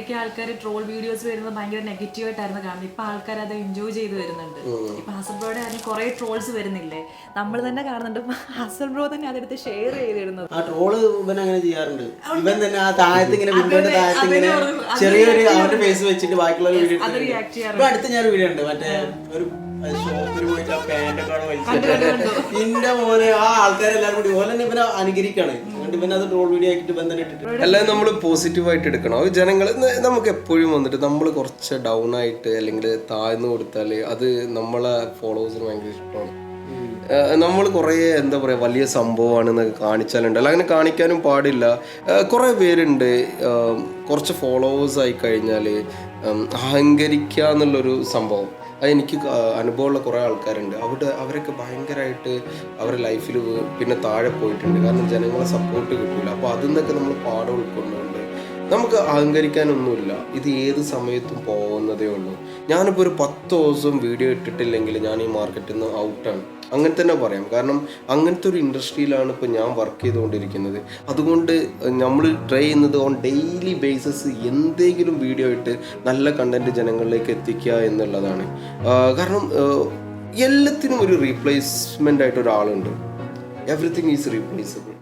പണ്ടൊക്കെ ആൾക്കാർ troll videos വരുന്നത് ഭയങ്കര നെഗറ്റീവ് ആയിട്ടായിരുന്നു കാണുന്നത്. ഇപ്പൊ ആൾക്കാർ അത് എൻജോയ് ചെയ്ത് വരുന്നുണ്ട്. ഇപ്പൊ ഹസൻ ബ്രോയുടെ അതിന് കുറെ ട്രോൾസ് വരുന്നില്ലേ? നമ്മൾ തന്നെ കാണുന്നുണ്ട്. ഹസൽ ബ്രോ തന്നെ അതെടുത്ത് ഷെയർ ചെയ്തിരുന്നത് ആ ട്രോൾ ഇവൻ അങ്ങനെ ചെയ്യാറുണ്ട്. ഇവൻ തന്നെ ആ താഴത്ത് ഇങ്ങനെ വിൻഡോന്റെ താഴത്ത് ഇങ്ങനെ ചെറിയൊരു അവന്റെ ഫേസ് വെച്ചിട്ട് ബാക്കിയുള്ള വീഡിയോ അടുത്ത് ഞാൻ വീഡിയോ ഉണ്ട്. മറ്റേ ഒരു ഷോപ്പിൽ പോയിട്ട് ആ പാന്റൊക്കെ വലിച്ചിട്ട് ഇന്റെ മോനെ ആ ആൾക്കാരെല്ലാരും കൂടി ഓലെ ഇവനെ അനുകരിക്കാണ്. അതുകൊണ്ട് പിന്നെ അത് ട്രോൾ വീഡിയോ ആയിട്ട് ഇവൻ ഇട്ടിട്ടുണ്ട് ഇട്ടിട്ട് അല്ലാതെ നമ്മൾ പോസിറ്റീവായിട്ട് എടുക്കണം. അത് ജനങ്ങൾ നമുക്ക് എപ്പോഴും വന്നിട്ട് നമ്മൾ കുറച്ച് ഡൗൺ ആയിട്ട് അല്ലെങ്കിൽ താഴ്ന്നു കൊടുത്താൽ അത് നമ്മളെ ഫോളോവേഴ്സിന് ഭയങ്കര ഇഷ്ടമാണ്. നമ്മൾ കുറേ എന്താ പറയുക വലിയ സംഭവമാണെന്നൊക്കെ കാണിച്ചാലുണ്ടല്ലോ അങ്ങനെ കാണിക്കാനും പാടില്ല. കുറേ പേരുണ്ട്. കുറച്ച് ഫോളോവേഴ്സ് ആയി കഴിഞ്ഞാൽ അഹങ്കരിക്കുക എന്നുള്ളൊരു സംഭവം. അതെനിക്ക് അനുഭവമുള്ള കുറേ ആൾക്കാരുണ്ട്. അവിടെ അവരൊക്കെ ഭയങ്കരമായിട്ട് അവരുടെ ലൈഫിൽ പിന്നെ താഴെ പോയിട്ടുണ്ട്. കാരണം ജനങ്ങളെ സപ്പോർട്ട് കിട്ടില്ല അപ്പോൾ അതിൽ നിന്നൊക്കെ നമ്മൾ പാഠം ഉൾക്കൊണ്ടുകൊണ്ട് നമുക്ക് അഹങ്കരിക്കാനൊന്നുമില്ല. ഇത് ഏത് സമയത്തും പോകുന്നതേ ഉള്ളൂ. ഞാനിപ്പോൾ ഒരു പത്ത് ദിവസം വീഡിയോ ഇട്ടിട്ടില്ലെങ്കിൽ ഞാൻ ഈ മാർക്കറ്റിൽ നിന്ന് ഔട്ടാണ് അങ്ങനെ തന്നെ പറയാം. കാരണം അങ്ങനത്തെ ഒരു ഇൻഡസ്ട്രിയിലാണ് ഇപ്പോൾ ഞാൻ വർക്ക് ചെയ്തുകൊണ്ടിരിക്കുന്നത്. അതുകൊണ്ട് നമ്മൾ ട്രൈ ചെയ്യുന്നത് ഓൺ ഡെയിലി ബേസിസ് എന്തെങ്കിലും വീഡിയോ ഇട്ട് നല്ല കണ്ടന്റ് ജനങ്ങളിലേക്ക് എത്തിക്കുക എന്നുള്ളതാണ്. കാരണം എല്ലാത്തിനും ഒരു റീപ്ലേസ്മെന്റ് ആയിട്ട് ഒരാളുണ്ട്. Everything is replaceable